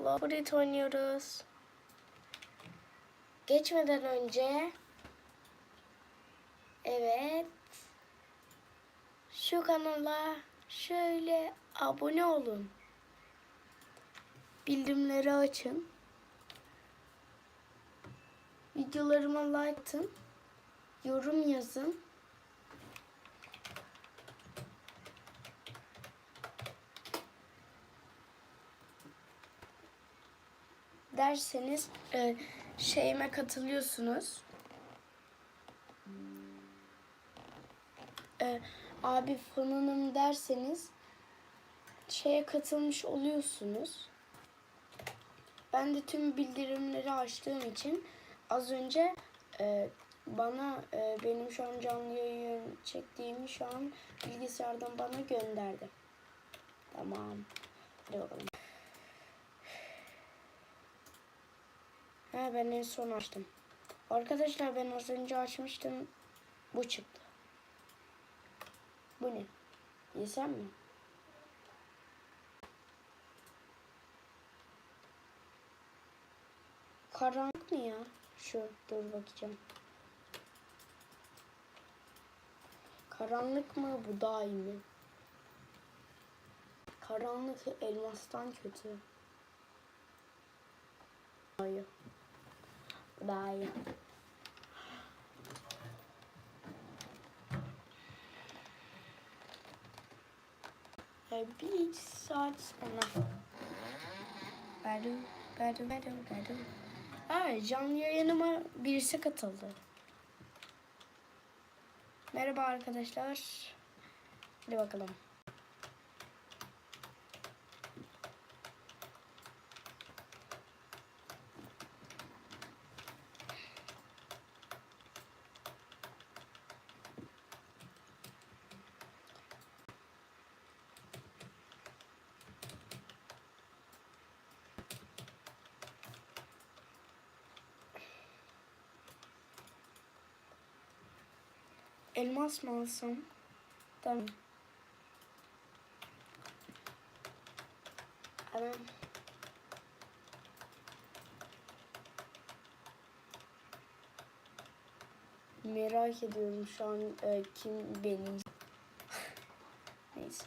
Bloodborne oynuyoruz. Geçmeden önce evet şu kanala şöyle abone olun. Bildirimleri açın. Videolarıma like atın. Yorum yazın. Derseniz e, şeyime katılıyorsunuz. E, abi fanınım derseniz şeye katılmış oluyorsunuz. Ben de tüm bildirimleri açtığım için az önce e, bana e, benim şu an canlı yayın çektiğimi şu an bilgisayardan bana gönderdi. Tamam. Hadi bakalım. Ha ben en son açtım. Arkadaşlar ben az önce açmıştım. Bu çıktı. Bu ne? Yesem mi? Karanlık mı ya? Şu dur bakacağım. Karanlık mı bu daha iyi mi? Karanlık elmastan kötü. İyi. Daha iyi. Ee, Bir saat sonra. Bedu, bedu, bedu, bedu. Aa, canlı yayınıma birisi katıldı. Merhaba arkadaşlar. Hadi bakalım. Elmas mı alsam? Tamam. Hemen. Merak ediyorum şu an e, kim benim. Neyse.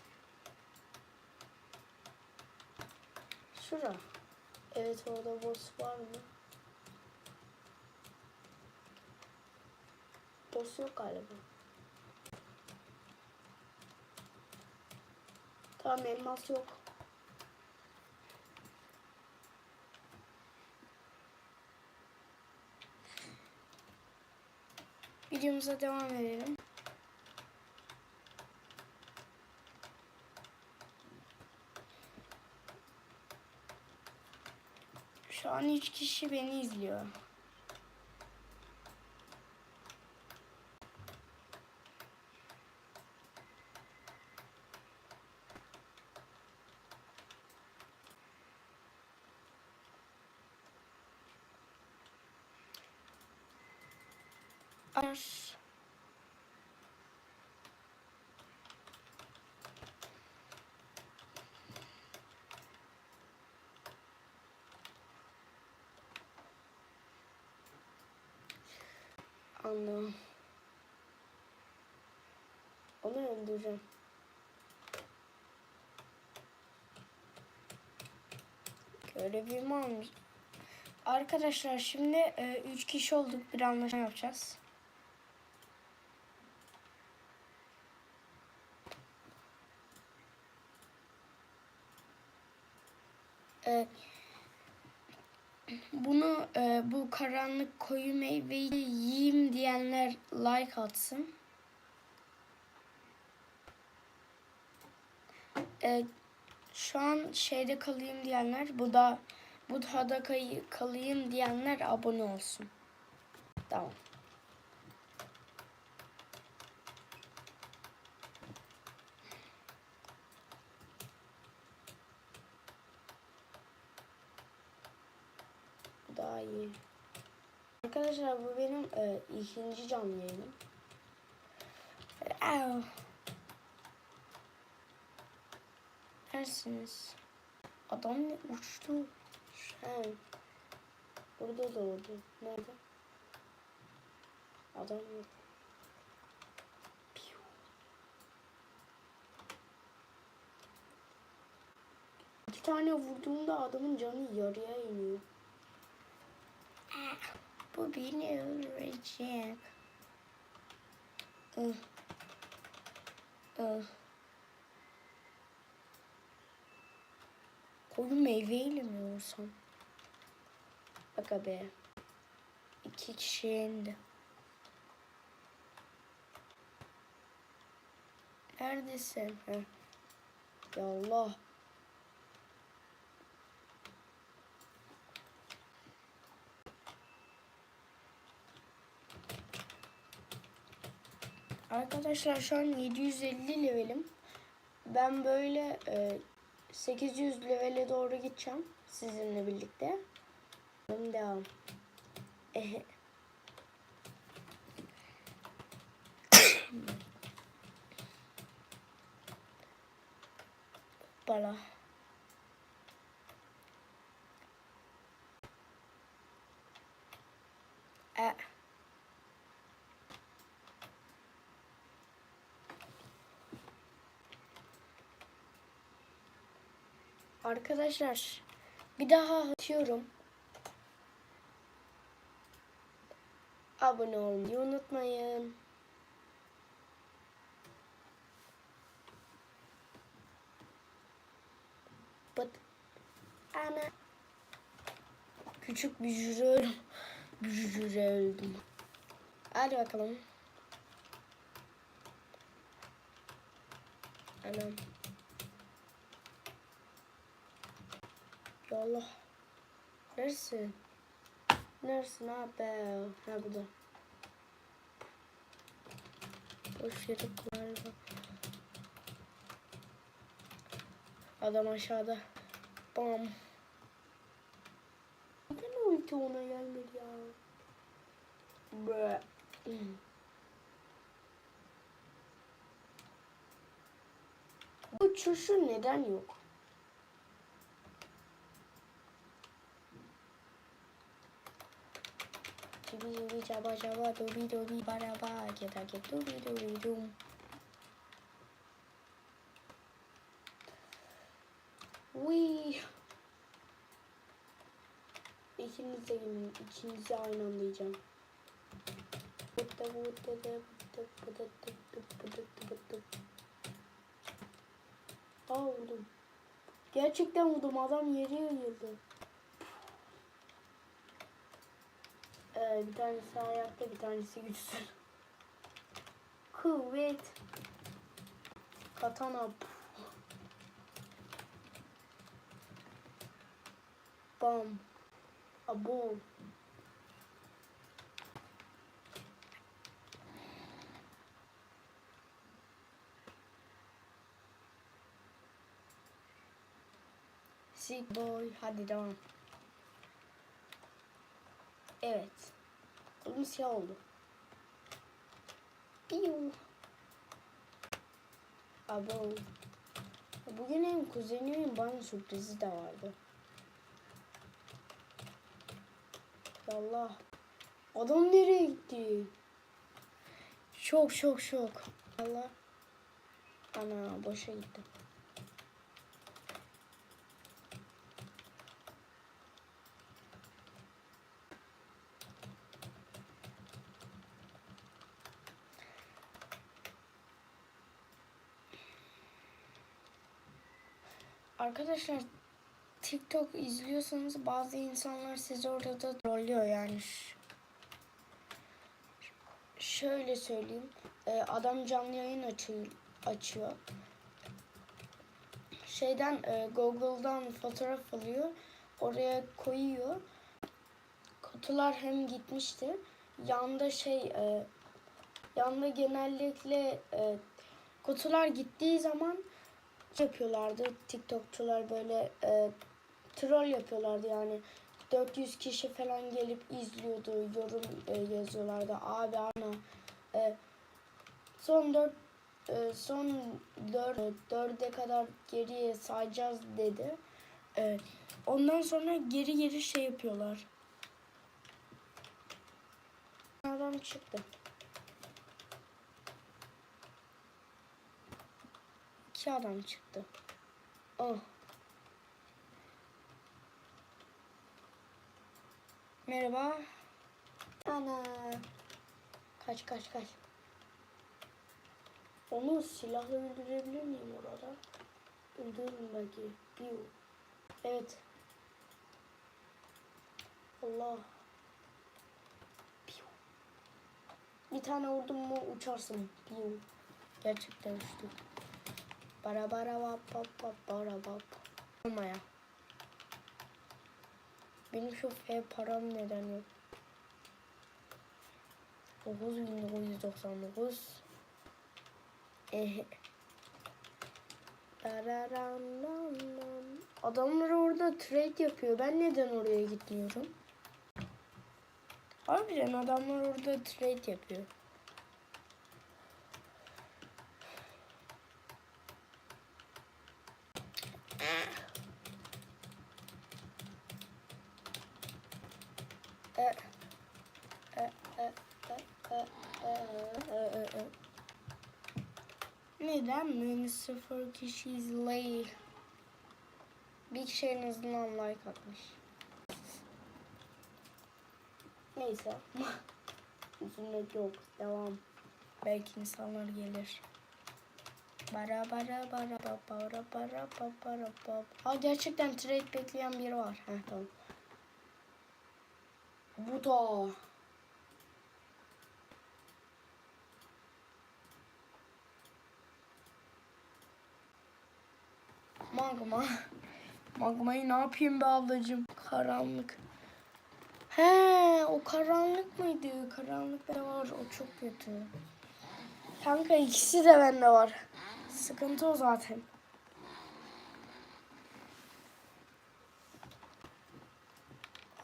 Şura. Evet orada boss var mı? Boss yok galiba. Tamam elmas yok. Videomuza devam edelim. Şu an üç kişi beni izliyor. Anladım. Onu öldüreceğim. Görevimi almış. Arkadaşlar şimdi 3 kişi olduk bir anlaşma yapacağız. Ee, bunu e, bu karanlık koyu meyveyi yiyeyim diyenler like atsın. Ee, şu an şeyde kalayım diyenler bu da bu da kalayım diyenler abone olsun. Tamam. Daha iyi. Arkadaşlar bu benim e, ikinci canlı yayınım. Neredesiniz? Adam ne uçtu. He. Burada doğdu. Nerede? Adam yok. İki tane vurduğumda adamın canı yarıya iniyor. Bu beni öldürecek. Ah. Ah. Koyu meyveyle mi yoğursam? Aga be. İki kişi indi. Neredesin? Ya Allah. Arkadaşlar şu an 750 levelim. Ben böyle e, 800 levele doğru gideceğim sizinle birlikte. Devam. Ehe. Bala. E. Arkadaşlar bir daha atıyorum. Abone olmayı unutmayın. But ana küçük bir jüri öldüm. Bir jüri öldüm. Hadi bakalım. Anam. Ya Allah. Neresin? Neresin abi? Ha burada. Boş yere galiba. Adam aşağıda. Bam. Neden ulti ona gelmedi ya? Bre. Bu uçuşu neden yok? Cibi cibi caba caba dobi dobi baraba geta get dobi dobi dum. Wee. İkiniz de gelin. İkinizi aynı anda yiyeceğim. Bıttı bıttı bıttı bıttı bıttı bıttı bıttı. Aa vurdum. Gerçekten vurdum. Adam yere yayıldı. Ee, bir tanesi ayakta, bir tanesi güçsüz. Kuvvet. Katana. Bam. Abo. Sick boy. Hadi devam. Evet. Kolum siyah oldu. Piu. Abo. Bugün hem kuzenimin bana sürprizi de vardı. Allah. Adam nereye gitti? Şok şok şok. Allah. Ana boşa gitti. Arkadaşlar TikTok izliyorsanız bazı insanlar sizi orada da trollüyor yani. Şöyle söyleyeyim. e, Adam canlı yayın açıyor. açıyor. Şeyden e, Google'dan fotoğraf alıyor. Oraya koyuyor. Kutular hem gitmişti. Yanda şey e, yanda genellikle e, kutular gittiği zaman yapıyorlardı. TikTokçular böyle e, troll yapıyorlardı yani. 400 kişi falan gelip izliyordu, yorum e, yazıyorlardı. Abi ana e, son 4 e, son 4 4'e kadar geriye sayacağız dedi. E, Ondan sonra geri geri şey yapıyorlar. Adam çıktı. İki adam çıktı. Oh. Merhaba. Ana. Kaç kaç kaç. Onu silahla öldürebilir miyim orada? Öldürürüm belki. Piu. Evet. Allah. Piu. Bir tane vurdum mu uçarsın. Piu. Gerçekten uçtu. Bara bara bap bap bap bara bap. Olmaya. Benim şu F param neden yok? 9999 Eh. Dararandan. Adamlar orada trade yapıyor. Ben neden oraya gitmiyorum? Harbiden adamlar orada trade yapıyor. Eh. Eh, eh, eh, eh, eh, eh, eh, eh. Neden mi? Sıfır kişi izley. Bir kişi en azından like atmış. Neyse. Üzülmek yok. Devam. Belki insanlar gelir. Bara bara bara ba bara bara ba bara ba. Ha gerçekten trade bekleyen biri var. Heh tamam. Bu da. Magma. Magmayı ne yapayım be ablacığım? Karanlık. He, o karanlık mıydı? Karanlık da var. O çok kötü. Kanka ikisi de bende var. Sıkıntı o zaten.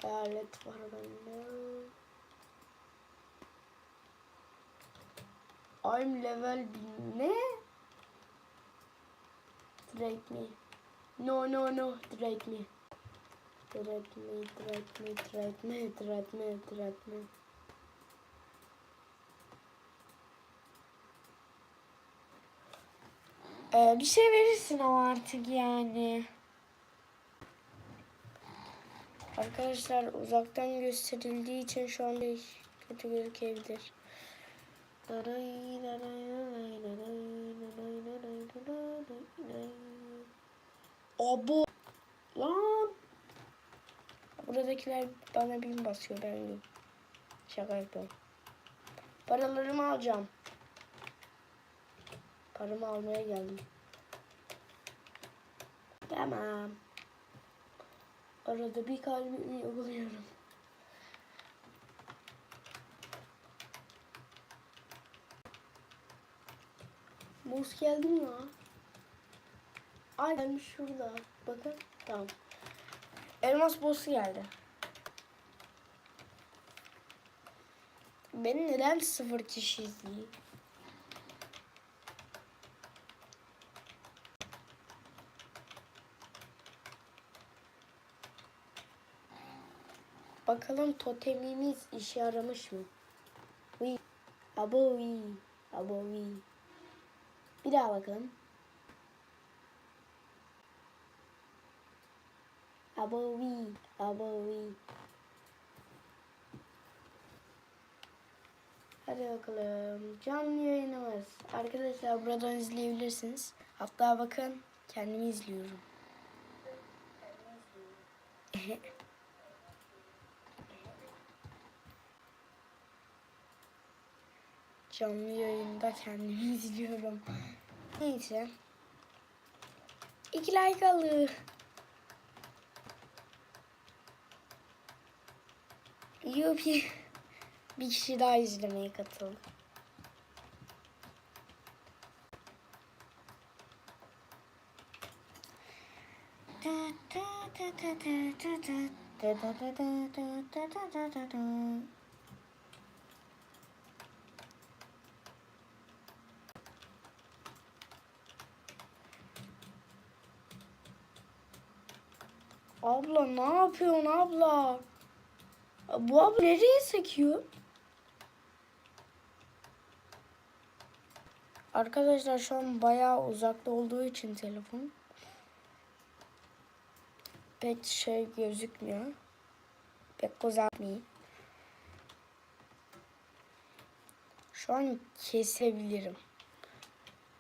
Hayalet var bende. I'm level ne? Drake me. No no no Drake me. Drake me, Drake me, Drake me, Drake me, Drake me. Ee, bir şey verirsin ama artık yani. Arkadaşlar uzaktan gösterildiği için şu anda kötü gözükebilir. Abo. Lan. Buradakiler bana bin basıyor ben yok. Şaka yapıyorum. Paralarımı alacağım. Paramı almaya geldim. Tamam. Arada bir kalbimi yokluyorum. Boss geldi mi ya? Ay gelmiş şurada. Bakın. Tamam. Elmas boss'u geldi. Beni neden sıfır kişi izliyor? Bakalım totemimiz işe yaramış mı? Oui. Abo oui. Abo oui. Bir daha bakalım. Abo oui. Abo oui. Hadi bakalım. Canlı yayınımız. Arkadaşlar buradan izleyebilirsiniz. Hatta bakın kendimi izliyorum. Canlı yayında kendimi izliyorum. Neyse. İki like alır. Yupi. Bir kişi daha izlemeye katıldı. Abla ne yapıyorsun abla? Bu abla nereye sekiyor? Arkadaşlar şu an bayağı uzakta olduğu için telefon pek şey gözükmüyor. Pek gözükmüyor. Şu an kesebilirim.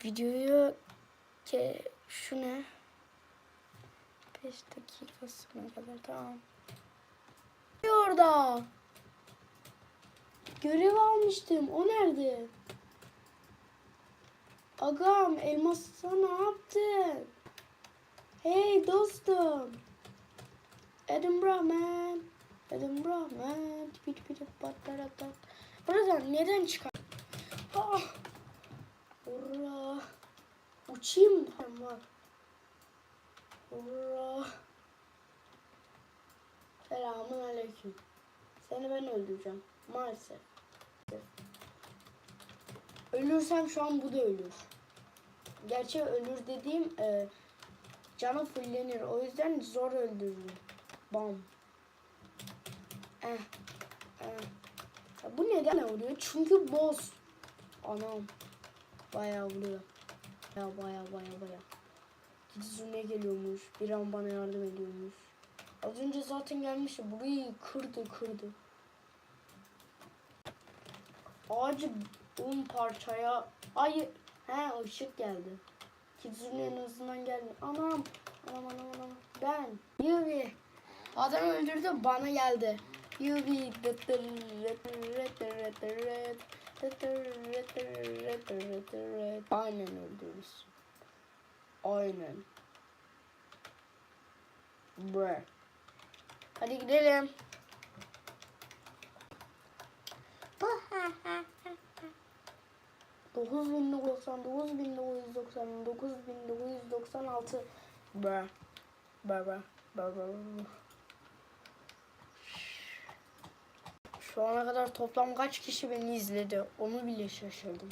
Videoyu ke şu ne? 5 dakikasına kadar tamam. Orada. Görev almıştım. O nerede? Agam elmas'a ne yaptın? Hey dostum. Edinburgh man. Edinburgh man. Tipi tipi tipi patlarata. Buradan neden çıkar? Ah. Ura. Uçayım. Tamam. Ura. Selamun aleyküm. Seni ben öldüreceğim. Maalesef. Ölürsem şu an bu da ölür. Gerçi ölür dediğim e, canı fullenir. O yüzden zor öldürürüm. Bam. Eh. Eh. Ya bu neden vuruyor? Çünkü boss. Anam. Bayağı vuruyor. Ya bayağı bayağı bayağı. Kizune geliyormuş. Bir an bana yardım ediyormuş. Az önce zaten gelmişti. Burayı kırdı kırdı. Ağacı un parçaya... Ay he ışık geldi. Kizune en azından geldi. Anam. Anam anam anam. Ben. Yuvi. Adam öldürdü bana geldi. Yuvi. Aynen öldürürüz. Aynen. Bre. Hadi gidelim. Dokuz bin doksan, dokuz bin dokuz doksan, dokuz bin dokuz doksan altı. Bre bre. Bre bre bre. Şu ana kadar toplam kaç kişi beni izledi onu bile şaşırdım.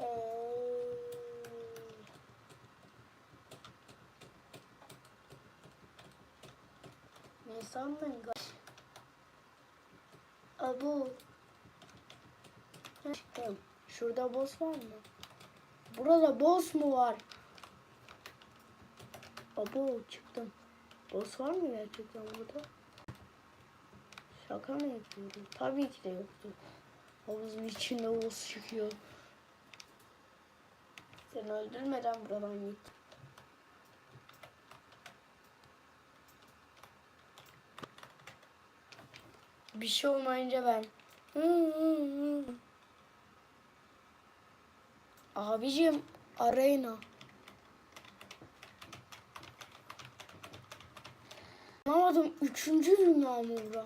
Ee, Ne sandın kaç? Abu. Çıktım. Şurada boss var mı? Burada boss mu var? Abu çıktım. Boss var mı gerçekten burada? Şaka mı yapıyorum? Tabii ki de yoktu. Havuzun içinde boss çıkıyor. Seni öldürmeden buradan git. Bir şey olmayınca ben. Abicim arayna. Anlamadım. Üçüncü dünya mı bura?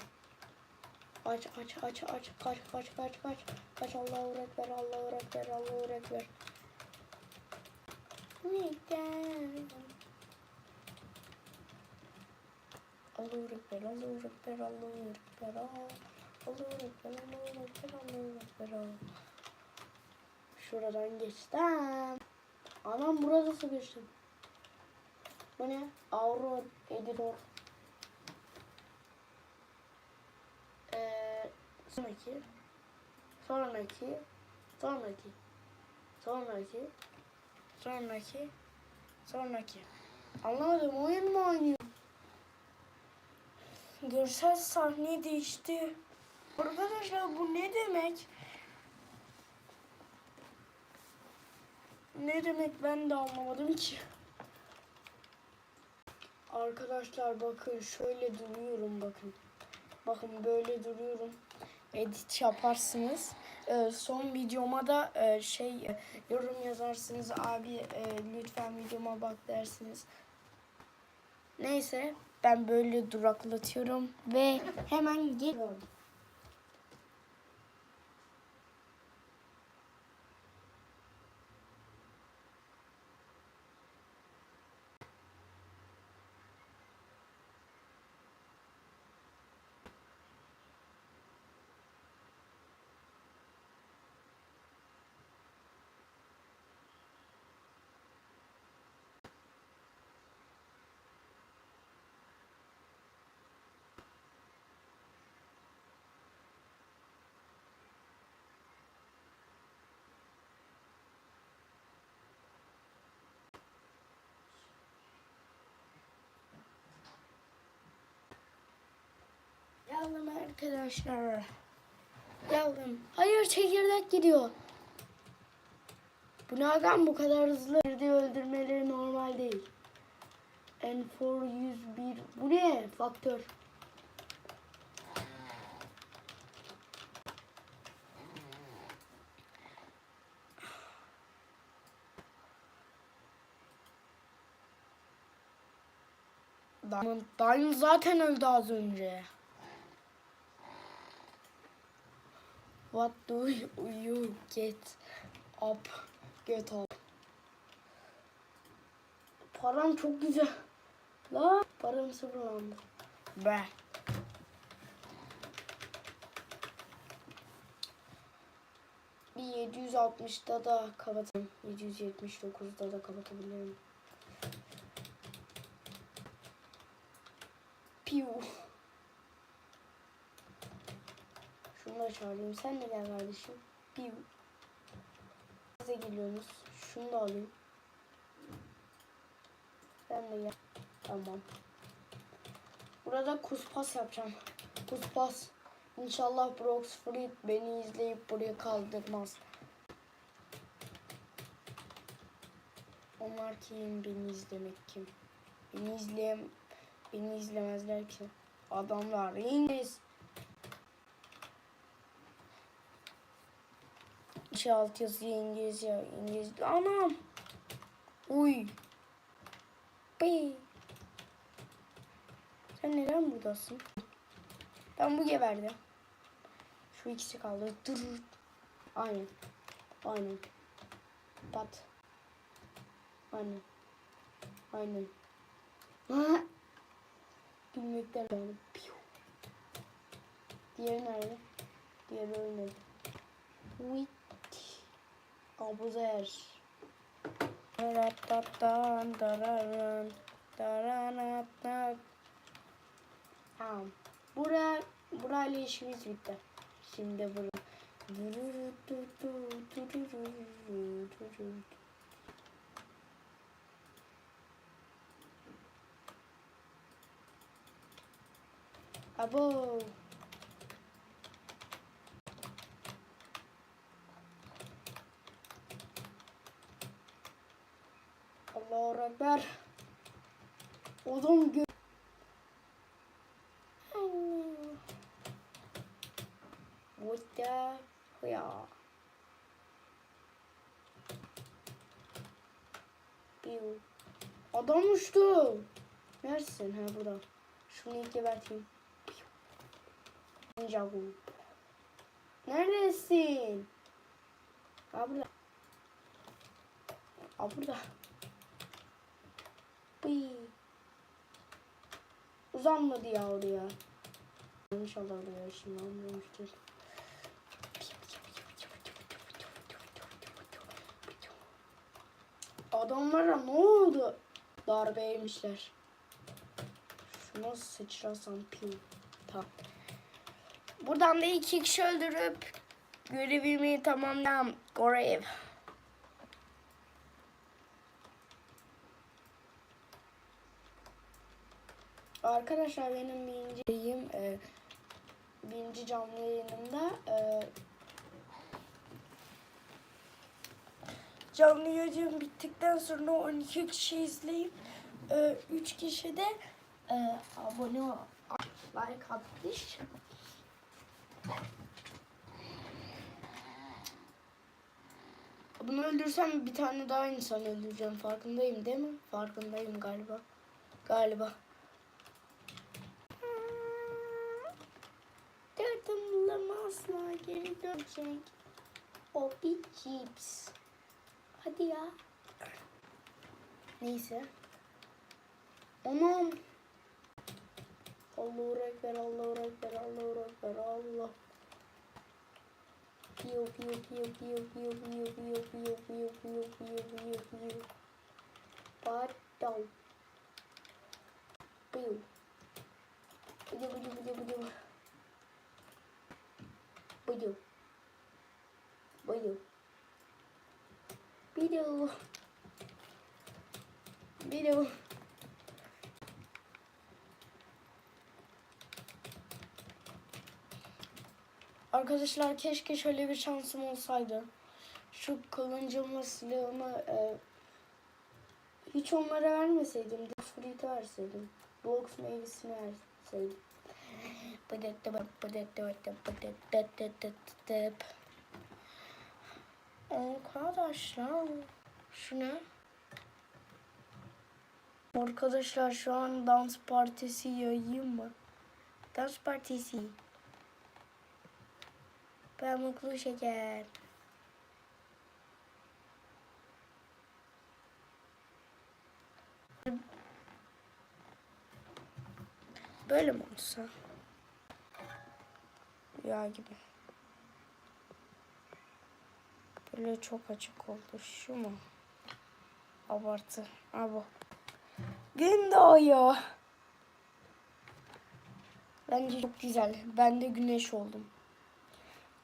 Aç aç aç aç kaç kaç kaç kaç kaç Allahu Ekber Allahu Ekber Allahu Ekber. Neden? Allahu Ekber Allahu Ekber Allahu Ekber Allahu Ekber Allahu Ekber Allahu Ekber Şuradan geçtim. Anam burada sıkıştım. Bu ne? Avro Editor. Ee, sonraki. Sonraki. Sonraki. Sonraki. Sonraki. Sonraki. Anlamadım oyun mu oynuyor? Görsel sahne değişti. Arkadaşlar bu ne demek? Ne demek ben de anlamadım ki. Arkadaşlar bakın şöyle duruyorum bakın. Bakın böyle duruyorum. Edit yaparsınız. Ee, son videoma da e, şey e, yorum yazarsınız. Abi e, lütfen videoma bak dersiniz. Neyse ben böyle duraklatıyorum ve hemen geliyorum. Arkadaşlar. Yavrum. Hayır çekirdek gidiyor. Bu ne agam bu kadar hızlı girdi öldürmeleri normal değil. N4 101. Bu ne? Faktör. Diamond, Diamond zaten öldü az önce. What do you get up? Get up. Param çok güzel. La param sıfırlandı. Be. Bir 760'da da kapatayım. 779'da da kapatabilirim. Piu. Da çağırayım. Sen de gel kardeşim. Piu. Size geliyorsunuz. Şunu da alayım. Sen de gel. Tamam. Burada kuspas yapacağım. Kuspas. İnşallah Brox Fruit beni izleyip buraya kaldırmaz. Onlar kim? Beni izlemek kim? Beni izleyen Beni izlemezler ki. Adamlar İngiliz. İşe alt yazı İngilizce. İngilizce. Anam. Uy. Bey. Sen neden buradasın? Ben bu geberdi. Şu ikisi kaldı. Dur. Aynen. Aynen. Pat. Aynen. Aynen. Ha. Gülmekten yani. Diğeri nerede? Diğeri ölmedi. Wit. Abuzer. Ratatatan dararan daranatan. Tamam. Bura, burayla işimiz bitti. Şimdi bura. Abo. beraber odun gö What the hell? Adam uçtu. Neresin? Ha burada. Şunu geberteyim. Ninja bu. Neredesin? Ha burada. Ha burada. Uzanmadı ya oraya. İnşallah oraya ışınlanmıyormuştur. Adamlara ne oldu? Darbe yemişler. Şuna sıçrasam pil. Tamam. Buradan da iki kişi öldürüp görevimi tamamlam. Görev. Arkadaşlar benim birinci yayım, e, birinci canlı yayınımda e, canlı yayın bittikten sonra 12 kişi izleyip e, 3 kişi de e, abone ol, like atmış. Bunu öldürsem bir tane daha insan öldüreceğim. Farkındayım değil mi? Farkındayım galiba. Galiba. Dördümlüm asla geri dönecek. O bir cips. Hadi ya. Neyse. Anam. Allahu Ekber, Allahu Ekber, Allahu Ekber, Allah. Piyo piyo piyo piyo piyo piyo piyo piyo piyo piyo piyo piyo piyo. Pardon. Piyo. Piyo piyo piyo piyo. Piyo. Piyo. Piyo. Piyo. Arkadaşlar keşke şöyle bir şansım olsaydı. Şu kılıncımla silahımı e, hiç onlara vermeseydim. de Fruit'e verseydim. Box meyvesini verseydim. Arkadaşlar şu ne? Arkadaşlar şu an dans partisi yayayım mı? Dans partisi. Pamuklu şeker. Böyle mi olsa? Rüya gibi. Böyle çok açık oldu. Şu mu? Abartı. Ha bu. Gün doğuyor. Bence çok güzel. Ben de güneş oldum.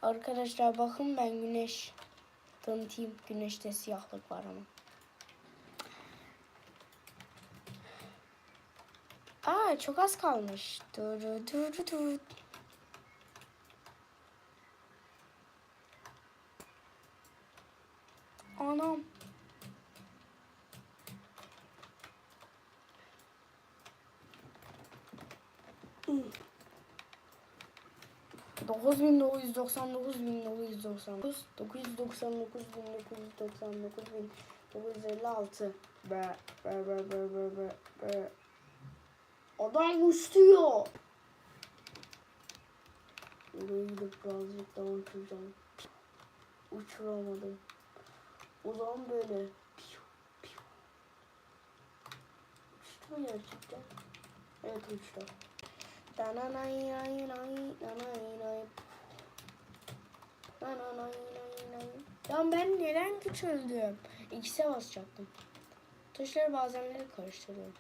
Arkadaşlar bakın ben güneş. Tanıtayım. Güneşte siyahlık var ama. Aa çok az kalmış. Dur dur dur. Anam. Dokuz bin dokuz yüz doksan dokuz bin dokuz yüz doksan dokuz dokuz yüz doksan dokuz bin dokuz yüz doksan dokuz bin dokuz yüz elli altı be be be be be be be adam uçuyor Buraya gidip birazcık daha uçuracağım uçuramadım o zaman böyle uçtu mu gerçekten evet uçtu Dananay nay nay nanay nay. Nananay nay nay. Ya ben neden küçüldüm? X'e basacaktım. Tuşları bazenleri karıştırıyorum.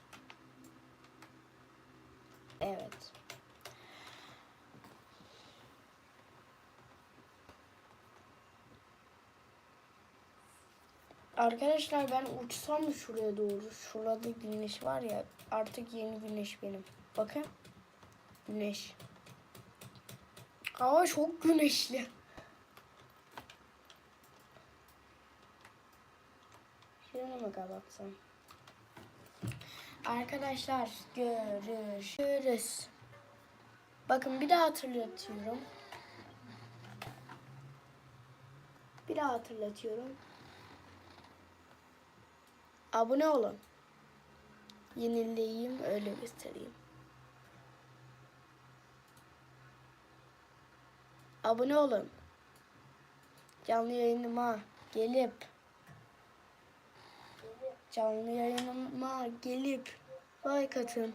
Evet. Arkadaşlar ben uçsam şuraya doğru? Şurada güneş var ya. Artık yeni güneş benim. Bakın. Güneş. Hava çok güneşli. Şuna mı kapatsam? Arkadaşlar görüşürüz. Bakın bir daha hatırlatıyorum. Bir daha hatırlatıyorum. Abone olun. Yenileyim öyle göstereyim. abone olun. Canlı yayınıma gelip canlı yayınıma gelip like atın.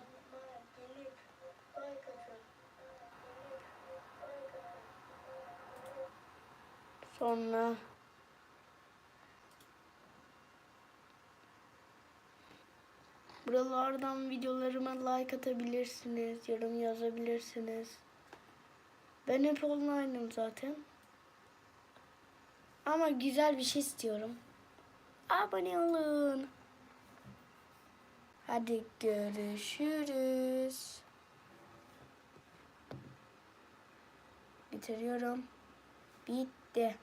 Sonra buralardan videolarıma like atabilirsiniz, yorum yazabilirsiniz. Ben hep online'ım zaten. Ama güzel bir şey istiyorum. Abone olun. Hadi görüşürüz. Bitiriyorum. Bitti.